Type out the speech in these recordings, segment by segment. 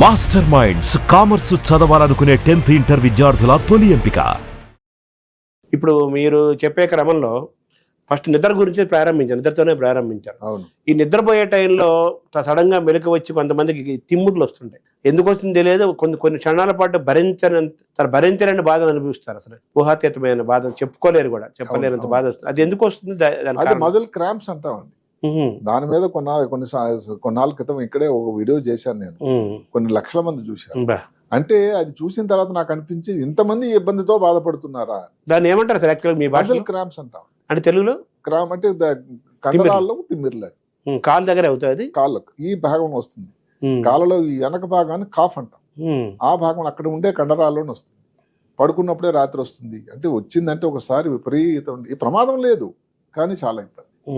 Master Minds commerce చదవాలనుకునే tenth inter విద్యార్థుల తొలి ఎంపిక. ఇప్పుడు మీరు చెప్పే క్రమంలో ఫస్ట్ నిద్ర గురించి ప్రారంభించారు. నిద్రతోనే ప్రారంభించారు. అవును. ఈ నిద్రపోయే టైంలో సడన్గా మెలకు వచ్చి కొంతమందికి తిమ్ముట్లు వస్తుంటాయి. ఎందుకు వస్తుంది తెలియదు. కొన్ని కొన్ని క్షణాల పాటు భరించనంత తను భరించలేని బాధను అనుభవిస్తారు అసలు. ఊహాతీతమైన బాధ చెప్పుకోలేరు కూడా. చెప్పలేనంత. బాధ వస్తుంది. అది ఎందుకు వస్తుంది? మజిల్ క్రాంప్స్ అంటామండి దాని మీద కొన్న కొన్ని కొన్నాళ్ళ క్రితం ఇక్కడే ఒక వీడియో చేశాను నేను. కొన్ని లక్షల మంది చూశారు. బా. అంటే అది చూసిన తర్వాత నాకు అనిపించి ఇంతమంది ఇబ్బందితో బాధపడుతున్నారా? దాన్ని ఏమంటారు సార్ యాక్చువల్ మీ భాషలో? క్రాంప్స్ అంటాం. అంటే తెలుగులో? క్రామ్ అంటే కండరాల్లో తిమ్మిర్లే. కాలు దగ్గర అవుతుంది కాళ్ళకు. ఈ భాగం వస్తుంది. కాళ్ళలో ఈ వెనక భాగాన్ని కాఫ్ అంటాం. ఆ భాగం అక్కడ ఉండే కండరాల్లోనే వస్తుంది. పడుకున్నప్పుడే రాత్రి వస్తుంది. అంటే వచ్చిందంటే ఒకసారి విపరీతం. ఈ ప్రమాదం లేదు. కానీ చాలా ఇబ్బంది.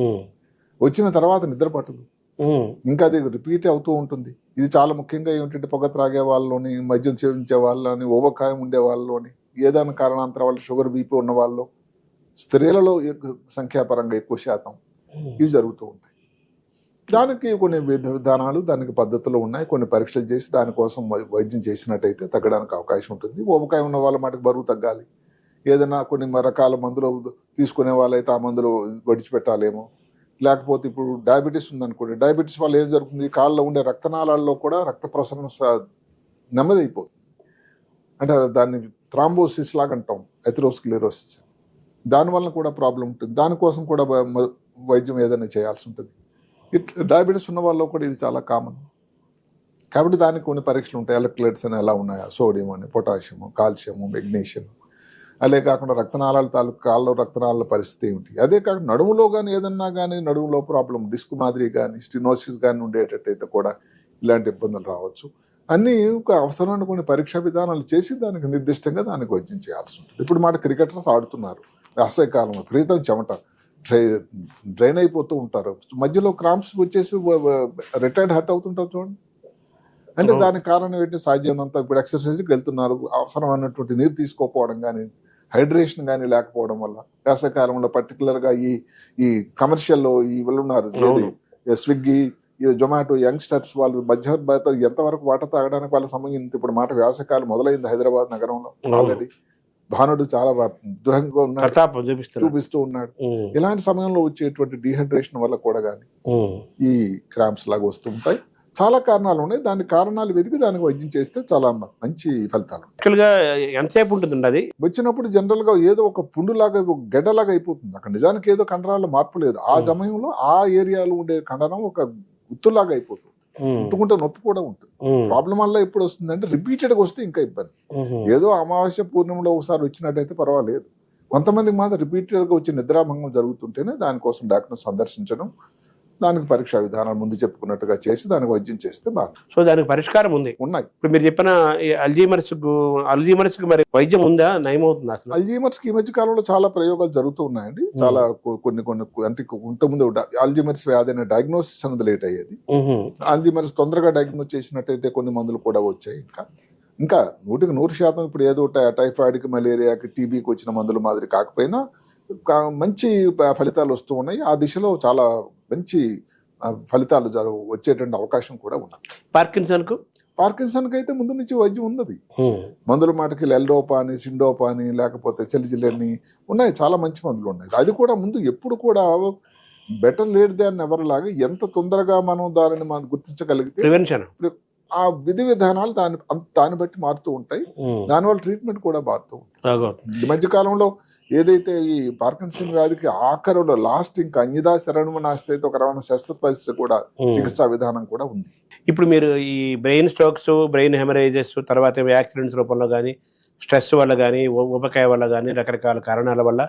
వచ్చిన తర్వాత నిద్ర పట్టదు. ఇంకా అది రిపీట్ అవుతూ ఉంటుంది. ఇది చాలా ముఖ్యంగా ఏమిటంటే పొగ త్రాగే వాళ్ళలోని మద్యం సేవించే వాళ్ళని ఓవకాయం ఉండే వాళ్ళలోని ఏదైనా కారణాంతరం వాళ్ళు షుగర్ బీపీ ఉన్న వాళ్ళు స్త్రీలలో సంఖ్యాపరంగా ఎక్కువ శాతం. ఇవి జరుగుతూ ఉంటాయి. దానికి కొన్ని విధ విధానాలు దానికి పద్ధతులు ఉన్నాయి. కొన్ని పరీక్షలు చేసి దానికోసం వైద్యం చేసినట్టయితే తగ్గడానికి అవకాశం ఉంటుంది. ఓవకాయం ఉన్న వాళ్ళ మటుకు బరువు తగ్గాలి. ఏదైనా కొన్ని రకాల మందులు తీసుకునే వాళ్ళైతే ఆ మందులు విడిచిపెట్టాలేమో. లేకపోతే ఇప్పుడు డయాబెటీస్ ఉందనుకోండి డయాబెటీస్ వల్ల ఏం జరుగుతుంది? కాళ్ళలో ఉండే రక్తనాళాల్లో కూడా రక్త ప్రసరణ నెమ్మదైపోతుంది. నెమ్మది అయిపోతుంది అంటే దాన్ని థ్రాంబోసిస్ లాగా అంటాం ఎథిరోస్క్లిరోసిస్ దానివల్ల కూడా ప్రాబ్లం ఉంటుంది. దానికోసం కూడా వైద్యం ఏదైనా చేయాల్సి ఉంటుంది. ఇట్లా డయాబెటీస్ ఉన్న వాళ్ళు కూడా ఇది చాలా కామన్. కాబట్టి దానికి కొన్ని పరీక్షలు ఉంటాయి. ఎలక్ట్రోలైట్స్ అని ఎలా ఉన్నాయా? సోడియం అని పొటాషియము కాల్షియము మెగ్నీషియం అదే కాకుండా రక్తనాళాల తాలూకు కాళ్ళలో రక్తనాళాల పరిస్థితి ఏమిటి? అదే కాకుండా నడుములో కానీ ఏదన్నా కానీ నడుములో ప్రాబ్లం డిస్క్ మాదిరి కానీ స్టినోసిస్ కానీ ఉండేటట్టయితే కూడా ఇలాంటి ఇబ్బందులు రావచ్చు. అన్నీ ఒక అవసరమైన కొన్ని పరీక్షా విధానాలు చేసి దానికి నిర్దిష్టంగా దానికి వైద్యం చేయాల్సి ఉంటుంది. ఇప్పుడు మాట క్రికెటర్స్ ఆడుతున్నారు. వేసవికాలం విపరీతం చెమట. డ్రై డ్రైన్ అయిపోతూ ఉంటారు. మధ్యలో క్రాంప్స్ వచ్చేసి రిటైర్డ్ హర్ట్ అవుతుంటారు చూడండి. అంటే. దానికి కారణం ఏంటి? సాధ్యమైనంత ఇప్పుడు ఎక్సర్సైజ్కి వెళ్తున్నారు. అవసరమైనటువంటి నీరు తీసుకోకపోవడం కానీ హైడ్రేషన్ కానీ లేకపోవడం వల్ల వేసవికాలంలో పర్టికులర్గా ఈ ఈ కమర్షియల్లో ఈ వీళ్ళు ఉన్నారు. స్విగ్గీ ఈ జొమాటో యంగ్స్టర్స్ వాళ్ళు మధ్య ఎంతవరకు వాటర్ తాగడానికి వాళ్ళ సమయం ఇంత ఇప్పుడు మాట వేసవికాలం మొదలైంది హైదరాబాద్ నగరంలో. ఆల్రెడీ. భానుడు చాలా దృఢంగా ఉన్నాడు. చూపిస్తూ ఉన్నాడు. ఇలాంటి సమయంలో వచ్చేటువంటి డిహైడ్రేషన్ వల్ల కూడా కానీ ఈ క్రాంప్స్ లాగా వస్తూ ఉంటాయి. చాలా కారణాలు ఉన్నాయి. దాని కారణాలు వెతికి దానికి వైద్యం చేస్తే చాలా మంచి ఫలితాలు ఉంటాయి. యాక్చువల్గా ఎంతసేపు ఉంటుందండి అది? వచ్చినప్పుడు జనరల్గా ఏదో ఒక పుండులాగా ఒక గడ్డలాగా అయిపోతుంది. అక్కడ నిజానికి ఏదో కండరాల్లో మార్పు లేదు. ఆ. సమయంలో ఆ ఏరియాలో ఉండే కండరం ఒక గుత్తులాగా అయిపోతుంది. గుర్తుకుంటే నొప్పి కూడా ఉంటుంది. ప్రాబ్లం వల్ల ఎప్పుడు వస్తుందంటే రిపీటెడ్గా వస్తే ఇంకా ఇబ్బంది. ఏదో అమావాస్య పూర్ణిమలో ఒకసారి వచ్చినట్టయితే పర్వాలేదు. కొంతమందికి మాత్రం రిపీటెడ్గా వచ్చి నిద్రాభంగం జరుగుతుంటేనే దానికోసం డాక్టర్ సందర్శించడం దానికి పరీక్షా విధానాలు ముందు చెప్పుకున్నట్టుగా చేసి దానికి వైద్యం చేస్తే బాగా సో దానికి పరిష్కారం ఉంది. ఉన్నాయి. ఇప్పుడు మీరు చెప్పిన అల్జీమర్స్ అల్జీమర్స్ మరి వైద్యం ఉందా? నయమవుతుంది అసలు? అల్జీమర్స్ ఈ మధ్య కాలంలో చాలా ప్రయోగాలు జరుగుతూ ఉన్నాయండి. చాలా కొన్ని కొన్ని అంటే ఇంతకుముందు అల్జీమర్స్ వ్యాధి అనే డయాగ్నోసిస్ అనేది లేట్ అయ్యేది. అల్జీమర్స్ తొందరగా డయాగ్నోస్ చేసినట్టయితే కొన్ని మందులు కూడా వచ్చాయి ఇంకా. ఇంకా నూటికి నూరు శాతం ఇప్పుడు ఏదో టైఫాయిడ్కి మలేరియాకి టీబీకి వచ్చిన మందులు మాదిరి కాకపోయినా మంచి ఫలితాలు వస్తూ ఉన్నాయి. ఆ దిశలో చాలా మంచి ఫలితాలు జరు వచ్చేటువంటి అవకాశం కూడా ఉన్నది. పార్కిన్సన్కు పార్కిన్సన్కి? అయితే ముందు నుంచి వైద్యం ఉన్నది. మందుల మాటకి ఎల్డోపా అని సిండోపా అని లేకపోతే చెలిజిలని ఉన్నాయి చాలా మంచి మందులు ఉన్నాయి. అది కూడా ముందు ఎప్పుడు కూడా బెటర్ లేట్ దాన్ ఎవర్ లాగా ఎంత తొందరగా మనం దానిని మనం గుర్తించగలిగితే ప్రివెన్షన్. ఆ విధి విధానాలు దాని దాన్ని బట్టి మారుతూ ఉంటాయి దానివల్ల ట్రీట్మెంట్ కూడా మారుతూ బాగా. ఈ మధ్య కాలంలో ఏదైతే ఈ పార్కిన్సన్ వ్యాధికి ఆఖరులో లాస్ట్ ఇంకా అన్యదా శరణము నాస్తే ఒక రవాణా శస్త్రచికిత్స కూడా. చికిత్సా విధానం కూడా ఉంది ఇప్పుడు మీరు ఈ బ్రెయిన్ స్ట్రోక్స్ బ్రెయిన్ హెమరేజెస్ తర్వాత యాక్సిడెంట్స్ రూపంలో కానీ స్ట్రెస్ వల్ల కానీ ఉపకాయ వల్ల కానీ రకరకాల కారణాల వల్ల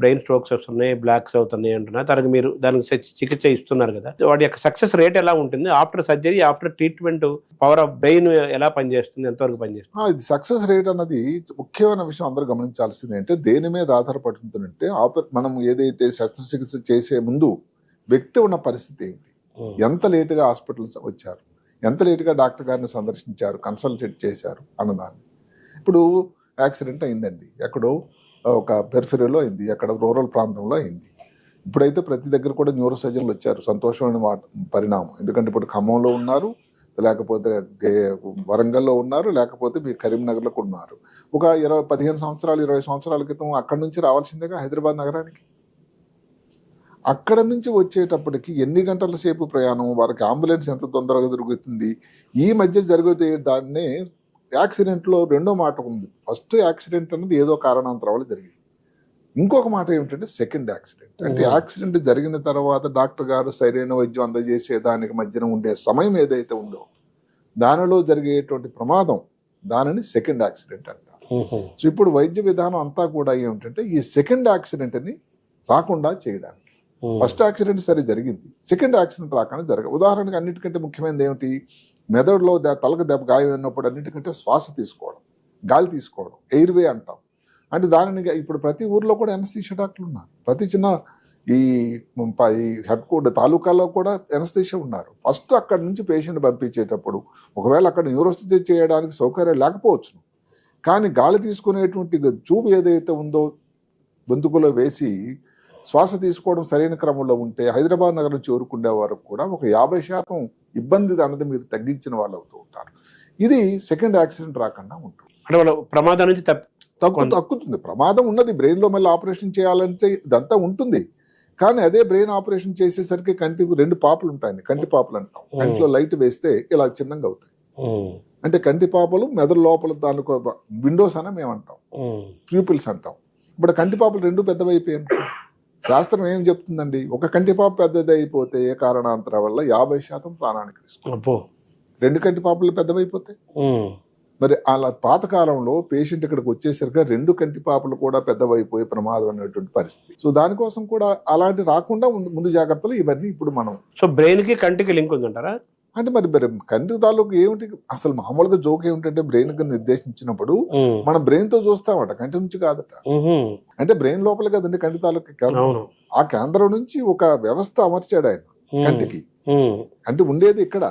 బ్రెయిన్ స్ట్రోక్స్ వస్తున్నాయి బ్లాక్స్ అవుతున్నాయి అంటున్నారు. దానికి మీరు దానికి చికిత్స ఇస్తున్నారు కదా. వాటి యొక్క సక్సెస్ రేట్ ఎలా ఉంటుంది? After surgery after treatment power of brain ఎలా పనిచేస్తుంది? ఎంతవరకు పనిచేస్తుంది? సక్సెస్ రేట్ అన్నది ముఖ్యమైన విషయం అందరూ గమనించాల్సింది అంటే దేని మీద ఆధారపడుతుందంటే ఆప మనం ఏదైతే శస్త్రచికిత్స చేసే ముందు వ్యక్తి ఉన్న పరిస్థితి ఏంటి? ఎంత లేటుగా హాస్పిటల్స్ వచ్చారు? ఎంత లేటుగా డాక్టర్ గారిని సందర్శించారు? కన్సల్టేట్ చేశారు? అన్నదాన్ని. ఇప్పుడు యాక్సిడెంట్ అయిందండి. ఎక్కడో ఒక పెర్ఫెరీలో అయింది. అక్కడ రూరల్ ప్రాంతంలో అయింది. ఇప్పుడైతే ప్రతి దగ్గర కూడా న్యూరో సర్జన్లు వచ్చారు. సంతోషమైన పరిణామం. ఎందుకంటే ఇప్పుడు ఖమ్మంలో ఉన్నారు లేకపోతే వరంగల్లో ఉన్నారు లేకపోతే మీ కరీంనగర్లో కూడా ఉన్నారు. ఒక ఇరవై పదిహేను సంవత్సరాలు ఇరవై సంవత్సరాల క్రితం అక్కడి నుంచి రావాల్సిందేగా హైదరాబాద్ నగరానికి? అక్కడ నుంచి వచ్చేటప్పటికి ఎన్ని గంటల సేపు ప్రయాణం? వారికి అంబులెన్స్ ఎంత తొందరగా దొరుకుతుంది? ఈ మధ్య జరిగితే దాన్నే యాక్సిడెంట్లో రెండో మాట ఉంది ఫస్ట్ యాక్సిడెంట్ అనేది ఏదో కారణాంతరం వల్ల జరిగింది. ఇంకొక మాట ఏమిటంటే సెకండ్ యాక్సిడెంట్. అంటే. యాక్సిడెంట్ జరిగిన తర్వాత డాక్టర్ గారు సరైన వైద్యం అందజేసే దానికి మధ్యన ఉండే సమయం ఏదైతే ఉందో దానిలో జరిగేటువంటి ప్రమాదం దానిని సెకండ్ యాక్సిడెంట్ అంటారు. సో ఇప్పుడు వైద్య విధానం అంతా కూడా ఏమిటంటే ఈ సెకండ్ యాక్సిడెంట్ని రాకుండా చేయడానికి. ఫస్ట్ యాక్సిడెంట్ సరే జరిగింది. సెకండ్ యాక్సిడెంట్ రాకుండా జరగ ఉదాహరణకు అన్నిటికంటే ముఖ్యమైనది ఏమిటి? మెదడులో ద- తలకు దెబ్బ గాయం అయినప్పుడు అన్నిటికంటే శ్వాస తీసుకోవడం గాలి తీసుకోవడం ఎయిర్వే అంటాం. అంటే దానిని ఇప్పుడు ప్రతి ఊర్లో కూడా ఎనస్థీషియా డాక్టర్లు ఉన్నారు. ప్రతి చిన్న ఈ హెడ్ కోర్ట్ తాలూకాలో కూడా ఎనస్థీషియా ఉన్నారు. ఫస్ట్ అక్కడి నుంచి పేషెంట్ పంపించేటప్పుడు ఒకవేళ అక్కడ న్యూరోస్థితి చేయడానికి సౌకర్యం లేకపోవచ్చు. కానీ గాలి తీసుకునేటువంటి చూపు ఏదైతే ఉందో గొంతుకులో వేసి శ్వాస తీసుకోవడం సరైన క్రమంలో ఉంటే హైదరాబాద్ నగరం చేరుకునే వరకు కూడా ఒక యాభై శాతం ఇబ్బంది అన్నది మీరు తగ్గించిన వాళ్ళు అవుతూ ఉంటారు. ఇది సెకండ్ యాక్సిడెంట్ రాకుండా ఉంటుంది. అంటే వాళ్ళ ప్రమాదం నుంచి కొంత- తగ్గుతుంది. ప్రమాదం ఉన్నది. బ్రెయిన్లో మళ్ళీ ఆపరేషన్ చేయాలంటే ఇదంతా ఉంటుంది. కానీ అదే బ్రెయిన్ ఆపరేషన్ చేసేసరికి కంటికి రెండు పాపలు ఉంటాయండి. కంటి పాపలు అంటాం. కంటిలో లైట్ వేస్తే ఇలా చిన్నగా అవుతాయి. అంటే కంటి పాపలు మెదడు లోపల దానికి విండోస్ అని మేము అంటాం ప్యూపిల్స్ అంటాం. ఇప్పుడు కంటి పాపలు రెండు పెద్దవైపోయాయి శాస్త్రం ఏం చెప్తుందండి? ఒక కంటి పాప పెద్దది అయిపోతే ఏ కారణాంతరం వల్ల యాభై శాతం ప్రాణానికి రిస్క్ రెండు కంటి పాపలు పెద్దవైపోతాయి మరి అలా పాతకాలంలో పేషెంట్ ఇక్కడికి వచ్చేసరికి రెండు కంటి పాపలు కూడా పెద్దవైపోయే ప్రమాదం అనేటువంటి పరిస్థితి. సో దానికోసం కూడా అలాంటి రాకుండా ముందు ముందు జాగ్రత్తలు ఇవన్నీ ఇప్పుడు మనం సో బ్రెయిన్కి కంటికి లింక్ ఉందంటారా? అంటే మరి మరి కంటి తాలూకు ఏమిటి? అసలు మామూలుగా జోక్ ఏమిటంటే బ్రెయిన్కి నిర్దేశించినప్పుడు మన బ్రెయిన్తో చూస్తామట కంటి నుంచి కాదట. అంటే బ్రెయిన్ లోపల కదండి కంటి తాలూకు కేంద్రం. ఆ కేంద్రం నుంచి ఒక వ్యవస్థ అమర్చాడు ఆయన కంటికి. అంటే ఉండేది ఇక్కడ.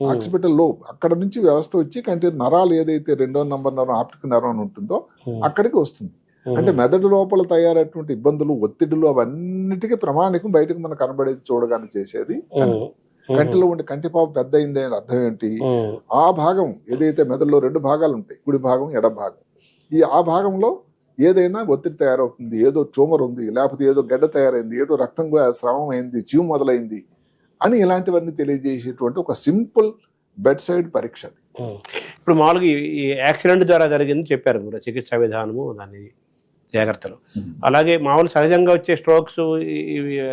హాస్పిటల్లో అక్కడ నుంచి వ్యవస్థ వచ్చి కంటి నరాలు ఏదైతే రెండో నంబర్ నరం ఆప్టిక్ నరం అని ఉంటుందో అక్కడికి వస్తుంది. అంటే మెదడు లోపల తయారైనటువంటి ఇబ్బందులు ఒత్తిడులు అవన్నిటికీ ప్రమాణికం బయటకు మనకు కనబడేది చూడగానే చేసేది. కంటిలో ఉండే కంటి పాప పెద్ద అయింది అని అర్థం ఏంటి? ఆ భాగం ఏదైతే మెదడులో రెండు భాగాలు ఉంటాయి కుడి భాగం ఎడ భాగం. ఈ ఆ భాగంలో ఏదైనా ఒత్తిడి తయారవుతుంది ఏదో ట్యూమర్ ఉంది లేకపోతే ఏదో గడ్డ తయారైంది ఏదో రక్తం స్రావం అయింది జీవం మొదలైంది అని ఇలాంటివన్నీ తెలియజేసేటువంటి ఒక సింపుల్ బెడ్ సైడ్ పరీక్ష అది. ఇప్పుడు మామూలుగా ఈ- యాక్సిడెంట్ ద్వారా జరిగింది చెప్పారు మీరు చికిత్సా విధానము దాని జాగ్రత్తలు. అలాగే మామూలు సహజంగా వచ్చే స్ట్రోక్స్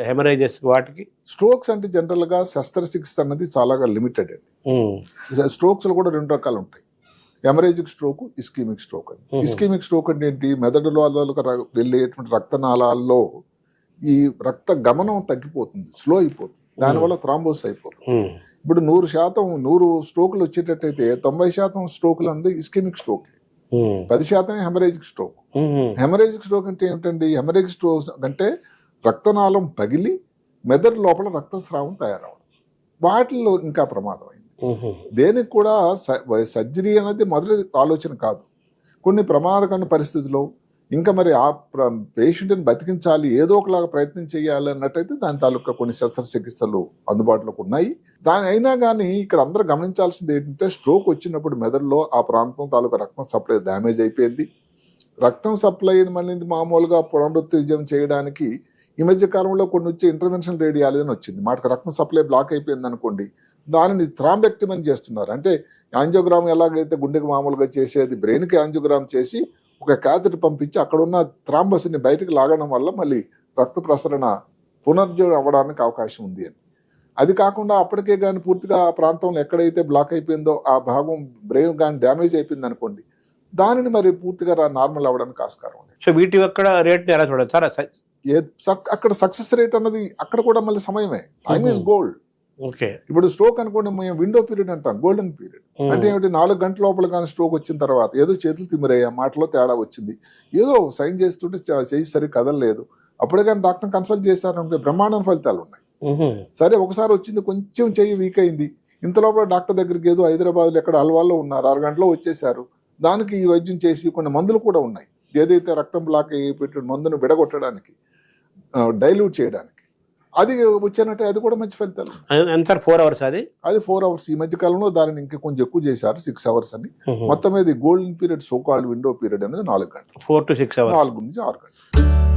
హెమరేజెస్ వాటికి. స్ట్రోక్స్ అంటే జనరల్గా శస్త్రచికిత్స అన్నది చాలా లిమిటెడ్ అండి. స్ట్రోక్స్లో కూడా రెండు రకాలు ఉంటాయి ఎమరేజిక్ స్ట్రోక్ ఇస్కీమిక్ స్ట్రోక్ అని Mhm. ఇస్కీమిక్ స్ట్రోక్ అంటే ఏంటి? మెదడులో వెళ్ళేటువంటి రక్తనాళాల్లో ఈ రక్త గమనం తగ్గిపోతుంది స్లో అయిపోతుంది. దానివల్ల థ్రాంబోస్ అయిపోతుంది ఇప్పుడు నూరు శాతం నూరు స్ట్రోకులు వచ్చేటట్టయితే తొంభై శాతం స్ట్రోకులు అనేది ఇస్కెమిక్ స్ట్రోక్. పది శాతమే హెమరేజిక్ స్ట్రోక్. హెమరేజిక్ స్ట్రోక్ అంటే ఏమిటండి? హెమరేజిక్ స్ట్రోక్ అంటే రక్తనాళం పగిలి మెదడు లోపల రక్తస్రావం తయారవడం. వాటిల్లో ఇంకా ప్రమాదం అయింది దేనికి కూడా సర్జరీ అనేది మొదటి ఆలోచన కాదు. కొన్ని ప్రమాదకరమైన పరిస్థితుల్లో ఇంకా మరి ఆ పేషెంట్ని బతికించాలి ఏదో ఒకలాగా ప్రయత్నం చేయాలి అన్నట్టయితే దాని తాలూకా కొన్ని శస్త్రచికిత్సలు అందుబాటులోకి ఉన్నాయి. దాని అయినా కానీ ఇక్కడ అందరూ గమనించాల్సింది ఏంటంటే స్ట్రోక్ వచ్చినప్పుడు మెదడులో ఆ ప్రాంతం తాలూకా రక్తం సప్లై డ్యామేజ్ అయిపోయింది. రక్తం సప్లై మళ్ళీ మామూలుగా పునరుత్తేజం చేయడానికి ఈ మధ్య కాలంలో కొన్ని వచ్చే ఇంటర్వెన్షన్ రేడియాలజీ అని వచ్చింది. మాటకు రక్తం సప్లై బ్లాక్ అయిపోయింది అనుకోండి దానిని థ్రాంబెక్టమని చేస్తున్నారు. అంటే యాంజియోగ్రామ్ ఎలాగైతే గుండెకి మామూలుగా చేసేది బ్రెయిన్కి యాంజియోగ్రామ్ చేసి ఒక క్యాథెట్ పంపించి అక్కడ ఉన్న థ్రాంబస్ని బయటకు లాగడం వల్ల మళ్ళీ రక్త ప్రసరణ పునర్జీవం అవ్వడానికి అవకాశం ఉంది అని. అది కాకుండా అప్పటికే కానీ పూర్తిగా ఆ ప్రాంతంలో ఎక్కడైతే బ్లాక్ అయిపోయిందో ఆ భాగం బ్రెయిన్ కానీ డ్యామేజ్ అయిపోయింది అనుకోండి దానిని మరి పూర్తిగా నార్మల్ అవ్వడానికి ఆస్కారం ఉంది. సో వీటి యొక్క రేట్ని ఎలా చూడదు సార్ ఏ సక్- అక్కడ సక్సెస్ రేట్ అన్నది అక్కడ కూడా మళ్ళీ సమయమే. Time is. Gold okay. ఇప్పుడు స్ట్రోక్ అనుకోండి మేము విండో పీరియడ్ అంటాం గోల్డెన్ పీరియడ్ అంటే ఏమిటి? నాలుగు గంటల లోపల కానీ స్ట్రోక్ వచ్చిన తర్వాత ఏదో చేతులు తిమ్మిరయ్యా మాటలో తేడా వచ్చింది. ఏదో సైన్ చేస్తుంటే చ- చేయి సరి కదలలేదు. అప్పుడే కానీ డాక్టర్ కన్సల్ట్ చేశారంటే బ్రహ్మాండం ఫలితాలు ఉన్నాయి. సరే ఒకసారి వచ్చింది కొంచెం చెయ్యి వీక్ అయింది. ఇంత లోపల డాక్టర్ దగ్గరికి ఏదో హైదరాబాద్లో ఎక్కడ అల్వాల్లో ఉన్నారు ఆరు గంటలో వచ్చేసారు దానికి ఈ వైద్యం చేసి కొన్ని మందులు కూడా ఉన్నాయి. ఏదైతే రక్తం బ్లాక్ అయిపోయిన మందును విడగొట్టడానికి డైల్యూట్ చేయడానికి. అది వచ్చానంటే అది కూడా మంచి ఫలితాలు. ఎంత ఫోర్ అవర్స్ అది? అది ఫోర్ అవర్స్ ఈ మధ్య కాలంలో దానిని ఇంకా కొంచెం ఎక్కువ చేశారు సిక్స్ అవర్స్ అని. మొత్తం మీద golden period so called window period అనేది నాలుగు గంటలు. ఫోర్ టు సిక్స్ అవర్స్ నాలుగు నుంచి ఆరు గంటలు.